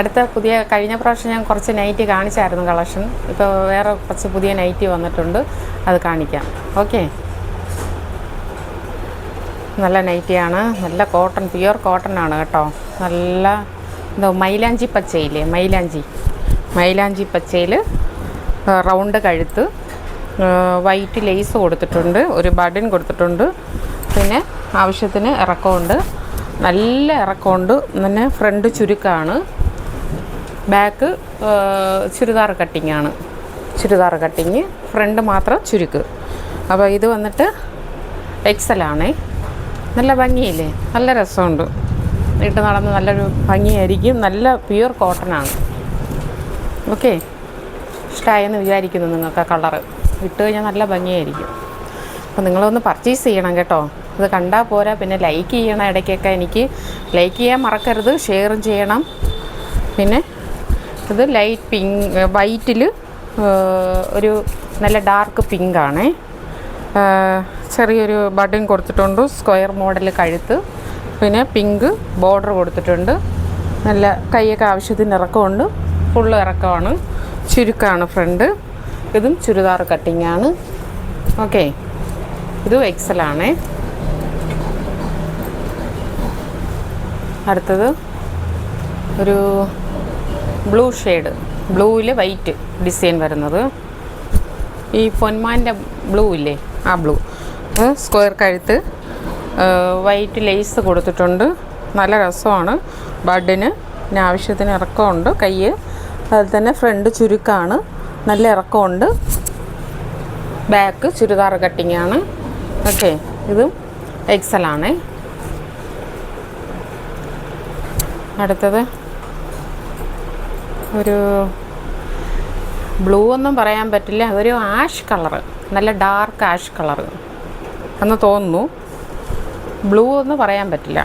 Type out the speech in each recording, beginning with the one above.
അടുത്ത പുതിയ കഴിഞ്ഞ പ്രാവശ്യം ഞാൻ കുറച്ച് നൈറ്റി കാണിച്ചായിരുന്നു കളക്ഷൻ. ഇപ്പോൾ വേറെ കുറച്ച് പുതിയ നൈറ്റി വന്നിട്ടുണ്ട്. അത് കാണിക്കാം. ഓക്കെ. നല്ല നൈറ്റിയാണ്. നല്ല കോട്ടൺ പ്യുവർ കോട്ടൺ ആണ് കേട്ടോ. നല്ല എന്തോ മൈലാഞ്ചി പച്ചയില്ലേ? മൈലാഞ്ചി. മൈലാഞ്ചി പച്ചയിൽ റൗണ്ട് കഴുത്ത് വൈറ്റ് ലേസ് കൊടുത്തിട്ടുണ്ട്. ഒരു ബട്ടൺ കൊടുത്തിട്ടുണ്ട്. പിന്നെ ആവശ്യത്തിന് ഇറക്കമുണ്ട്. നല്ല ഇറക്കമുണ്ട്. പിന്നെ ഫ്രണ്ട് ചുരുക്കമാണ് ബാക്ക് ചുരിദാർ കട്ടിങ് ആണ്. ചുരിദാർ കട്ടിങ് ഫ്രണ്ട് മാത്രം ചുരുക്ക്. അപ്പോൾ ഇത് വന്നിട്ട് എക്സൽ ആണേ. നല്ല ഭംഗിയില്ലേ? നല്ല രസമുണ്ട്. ഇട്ട് നടന്ന് നല്ലൊരു ഭംഗിയായിരിക്കും. നല്ല പ്യുവർ കോട്ടൺ ആണ്. ഓക്കെ ഇഷ്ടമായെന്ന് വിചാരിക്കുന്നു നിങ്ങൾക്ക് ആ കളറ് ഇട്ട് കഴിഞ്ഞാൽ നല്ല ഭംഗിയായിരിക്കും. അപ്പോൾ നിങ്ങളൊന്ന് പർച്ചേസ് ചെയ്യണം കേട്ടോ. ഇത് കണ്ടാൽ പോരാ. പിന്നെ ലൈക്ക് ചെയ്യണം. ഇടയ്ക്കൊക്കെ എനിക്ക് ലൈക്ക് ചെയ്യാൻ മറക്കരുത്. ഷെയറും ചെയ്യണം. പിന്നെ ഇത് ലൈറ്റ് പിങ്ക് വൈറ്റിൽ ഒരു നല്ല ഡാർക്ക് പിങ്ക് പിങ്കാണേ ചെറിയൊരു ബട്ടൺ കൊടുത്തിട്ടുണ്ട് സ്ക്വയർ മോഡൽ കഴുത്ത്. പിന്നെ പിങ്ക് ബോർഡർ കൊടുത്തിട്ടുണ്ട്. നല്ല കൈയൊക്കെ ആവശ്യത്തിന് ഇറക്കമുണ്ട്. ഫുള്ള് ഇറക്കമാണ്. ചുരുക്കമാണ് ഫ്രണ്ട്. ഇതും ചുരിദാർ കട്ടിംഗ് ആണ് ഓക്കെ. ഇതും എക്സലാണേ അടുത്തത് ഒരു ബ്ലൂ ഷെയ്ഡ്. ബ്ലൂവിൽ വൈറ്റ് ഡിസൈൻ വരുന്നത്. ഈ പൊന്മാന്റെ ബ്ലൂ ഇല്ലേ? ആ ബ്ലൂ. സ്ക്വയർ കഴുത്ത്. വൈറ്റ് ലേസ് കൊടുത്തിട്ടുണ്ട്. നല്ല രസമാണ്. ബഡിന് പിന്നെ ആവശ്യത്തിന് ഇറക്കമുണ്ട്. കൈ അതുപോലെ തന്നെ ഫ്രണ്ട് ചുരുക്കമാണ് നല്ല ഇറക്കമുണ്ട്. ബാക്ക് ചുരിദാർ കട്ടിംഗ് ആണ് ഓക്കെ ഇതും എക്സലാണേ അടുത്തത്. ഒരു ബ്ലൂ ഒന്നും പറയാൻ പറ്റില്ല. അതൊരു ആഷ് കളറ്. നല്ല ഡാർക്ക് ആഷ് കളറ് എന്ന് തോന്നുന്നു. ബ്ലൂ എന്ന് പറയാൻ പറ്റില്ല.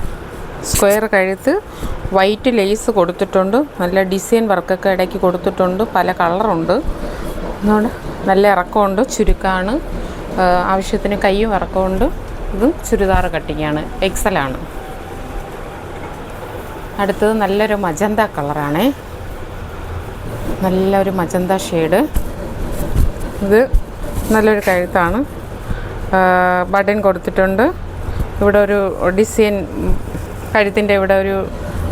സ്ക്വയർ കഴുത്ത് വൈറ്റ് ലേസ് കൊടുത്തിട്ടുണ്ട്. നല്ല ഡിസൈൻ വർക്കൊക്കെ ഇടയ്ക്ക് കൊടുത്തിട്ടുണ്ട്. പല കളറുണ്ട്. അതുകൊണ്ട് നല്ല ഇറക്കമുണ്ട്. ചുരുക്കമാണ് ആവശ്യത്തിന് കൈയും ഇറക്കമുണ്ട്. ഇതും ചുരിദാർ കട്ടിങ്ങാണ്. എക്സലാണ് അടുത്തത് നല്ലൊരു മജന്ത കളറാണേ. നല്ലൊരു മജന്ത ഷെയ്ഡ്. ഇത് നല്ലൊരു കഴുത്താണ്. ബട്ടൺ കൊടുത്തിട്ടുണ്ട്. ഇവിടെ ഒരു ഡിസൈൻ കഴുത്തിന്റെ ഇവിടെ ഒരു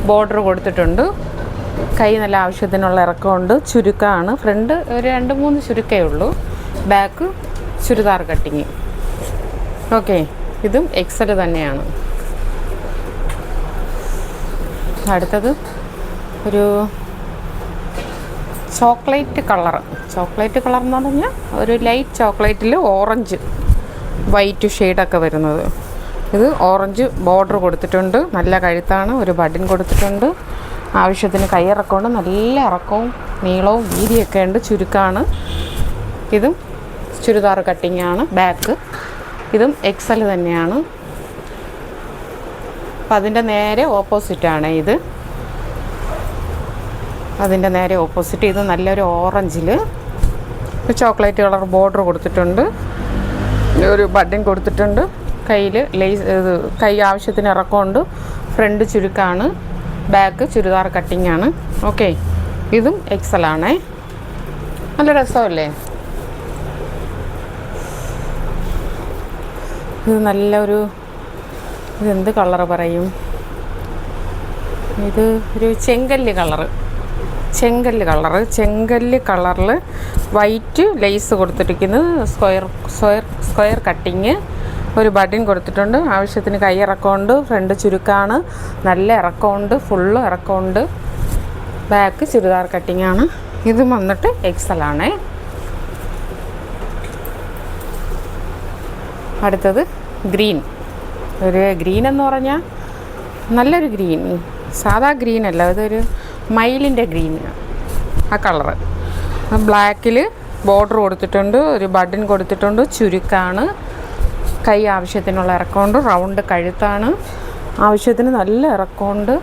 ബോർഡർ കൊടുത്തിട്ടുണ്ട്. കൈ നല്ല ആവശ്യത്തിനുള്ള ഇറക്കമുണ്ട്. ചുരുക്കമാണ് ഫ്രണ്ട് ഒരു രണ്ട് മൂന്ന് ചുരുക്കേ ഉള്ളൂ. Back churidar cutting. ഓക്കെ. ഇതും എക്സൽ തന്നെയാണ്. അടുത്തത് ഒരു ചോക്ലേറ്റ് കളർ ചോക്ലേറ്റ് കളർ എന്ന് പറഞ്ഞാൽ ഒരു ലൈറ്റ് ചോക്ലേറ്റിൽ ഓറഞ്ച് വൈറ്റ് ഷെയ്ഡൊക്കെ വരുന്നത്. ഇത് ഓറഞ്ച് ബോർഡർ കൊടുത്തിട്ടുണ്ട്. നല്ല കഴുത്താണ് ഒരു ബഡിൻ കൊടുത്തിട്ടുണ്ട്. ആവശ്യത്തിന് കൈയിറക്കമുണ്ട് നല്ല ഇറക്കവും നീളവും വീതിയൊക്കെ ഉണ്ട് ചുരുക്കമാണ് ഇതും ചുരിദാർ കട്ടിംഗ് ആണ് ബാക്ക്. ഇതും എക്സൽ തന്നെയാണ്. അപ്പം അതിന്റെ നേരെ ഓപ്പോസിറ്റാണ് ഇത്. അതിന്റെ നേരെ ഓപ്പോസിറ്റ് ഇത് നല്ലൊരു ഓറഞ്ചിൽ ചോക്ലേറ്റ് കളർ ബോർഡർ കൊടുത്തിട്ടുണ്ട്. ഒരു ബഡ്ഡിൻ കൊടുത്തിട്ടുണ്ട്. കയ്യിൽ ലേസ് ഇത് കൈ ആവശ്യത്തിന് ഇറക്കമുണ്ട്. ഫ്രണ്ട് ചുരുക്കാണ്. ബാക്ക് ചുരിദാർ കട്ടിംഗ് ആണ് ഓക്കെ. ഇതും എക്സൽ ആണേ. നല്ല രസമല്ലേ? ഇത് നല്ലൊരു ഇതെന്ത് കളറ് പറയും? ഇത് ഒരു ചെങ്കല്ല് കളറ്. ചെങ്കല്ല് കളറ്. ചെങ്കല്ല് കളറിൽ വൈറ്റ് ലേസ് കൊടുത്തിരിക്കുന്നത്. Square square square cutting. ഒരു ബഡിൻ കൊടുത്തിട്ടുണ്ട്. ആവശ്യത്തിന് കൈ ഇറക്കമുണ്ട്. ഫ്രണ്ട് ചുരുക്കമാണ് നല്ല ഇറക്കമുണ്ട്. ഫുള്ള് ഇറക്കമുണ്ട്. ബാക്ക് ചുരിദാർ കട്ടിങ് ആണ് ഇത് വന്നിട്ട് എക്സലാണേ അടുത്തത് ഗ്രീൻ. ഒരു ഗ്രീൻ എന്ന് പറഞ്ഞാൽ നല്ലൊരു ഗ്രീൻ. സാധാ ഗ്രീൻ അല്ല ഇതൊരു മയിലിന്റെ ഗ്രീൻ ആ കളറ്. ബ്ലാക്കിൽ ബോർഡർ കൊടുത്തിട്ടുണ്ട് ഒരു ബട്ടൺ കൊടുത്തിട്ടുണ്ട് ചുരുക്കാണ്. കൈ ആവശ്യത്തിനുള്ള ഇറക്കമുണ്ട് റൗണ്ട് കഴുത്താണ്. ആവശ്യത്തിന് നല്ല ഇറക്കമുണ്ട്.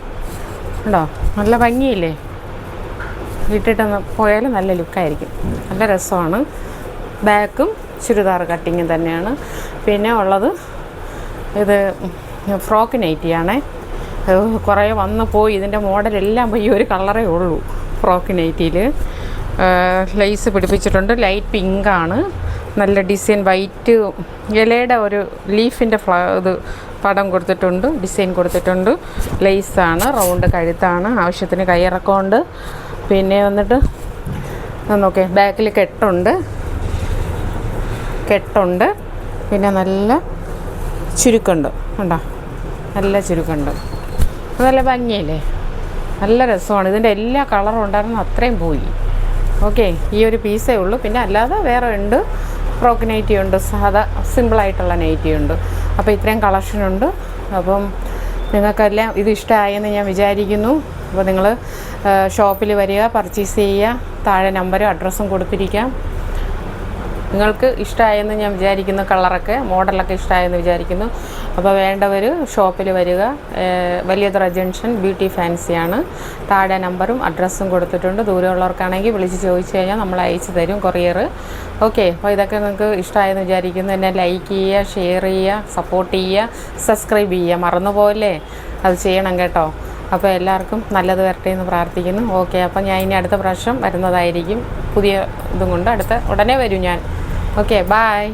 ഉണ്ടോ? നല്ല ഭംഗിയില്ലേ? ഇട്ടിട്ട് പോയാൽ നല്ല ലുക്കായിരിക്കും. നല്ല രസമാണ്. ബാക്കും ചുരിദാർ കട്ടിങ് തന്നെയാണ്. പിന്നെ ഉള്ളത് ഇത് ഫ്രോക്ക് നൈറ്റിയാണേ. കുറേ വന്ന് പോയി. ഇതിന്റെ മോഡലെല്ലാം ഈ ഒരു കളറേ ഉള്ളൂ ഫ്രോക്ക് നൈറ്റിയിൽ ലൈസ് പിടിപ്പിച്ചിട്ടുണ്ട്. ലൈറ്റ് പിങ്കാണ് നല്ല ഡിസൈൻ വൈറ്റ് ഇലയുടെ ഒരു ലീഫിന്റെ ഫ്ല ഇത് പടം കൊടുത്തിട്ടുണ്ട്. ഡിസൈൻ കൊടുത്തിട്ടുണ്ട്. ലേസാണ് റൗണ്ട് കഴുത്താണ്. ആവശ്യത്തിന് കയ്യിറക്കമുണ്ട് പിന്നെ വന്നിട്ട് നോക്കേ ബാക്കിൽ കെട്ടുണ്ട്. കെട്ടുണ്ട്. പിന്നെ നല്ല ചുരുക്കുണ്ട്. ഉണ്ടോ നല്ല ചുരുക്കുണ്ട്. നല്ല ഭംഗിയല്ലേ? നല്ല രസമാണ്. ഇതിന്റെ എല്ലാ കളറും ഉണ്ടായിരുന്നു അത്രയും പോയി. ഓക്കെ ഈ ഒരു പീസേ ഉള്ളൂ. പിന്നെ അല്ലാതെ വേറെ ഉണ്ട്. ഫ്രോക്ക് നൈറ്റി ഉണ്ട് സാധാ സിമ്പിളായിട്ടുള്ള നൈറ്റി ഉണ്ട്. അപ്പോൾ ഇത്രയും കളക്ഷനുണ്ട് അപ്പം നിങ്ങൾക്കെല്ലാം ഇത് ഇഷ്ടമായെന്ന് ഞാൻ വിചാരിക്കുന്നു. അപ്പോൾ നിങ്ങൾ ഷോപ്പിൽ വരിക പർച്ചേസ് ചെയ്യുക താഴെ നമ്പരും അഡ്രസ്സും കൊടുത്തിരിക്കാം. നിങ്ങൾക്ക് ഇഷ്ടമായെന്ന് ഞാൻ വിചാരിക്കുന്നു കളറൊക്കെ മോഡലൊക്കെ ഇഷ്ടമായെന്ന് വിചാരിക്കുന്നു. അപ്പോൾ വേണ്ടവർ ഷോപ്പിൽ വരിക. വലിയതുറ ജംഗ്ഷൻ ബ്യൂട്ടി ഫാൻസിയാണ് താഴെ നമ്പറും അഡ്രസ്സും കൊടുത്തിട്ടുണ്ട്. ദൂരമുള്ളവർക്കാണെങ്കിൽ വിളിച്ച് ചോദിച്ചു കഴിഞ്ഞാൽ നമ്മൾ അയച്ചു തരും കൊറിയർ. ഓക്കെ അപ്പോൾ ഇതൊക്കെ നിങ്ങൾക്ക് ഇഷ്ടമായെന്ന് വിചാരിക്കുന്നു. എന്നെ ലൈക്ക് ചെയ്യുക ഷെയർ ചെയ്യുക സപ്പോർട്ട് ചെയ്യുക സബ്സ്ക്രൈബ് ചെയ്യുക. മറന്നുപോലെ അത് ചെയ്യണം കേട്ടോ. അപ്പോൾ എല്ലാവർക്കും നല്ലത് വരട്ടെ എന്ന് പ്രാർത്ഥിക്കുന്നു. ഓക്കെ അപ്പോൾ ഞാൻ ഇനി അടുത്ത പ്രാവശ്യം വരുന്നതായിരിക്കും. പുതിയ ഇതും കൊണ്ട് അടുത്ത ഉടനെ വരും ഞാൻ. Okay bye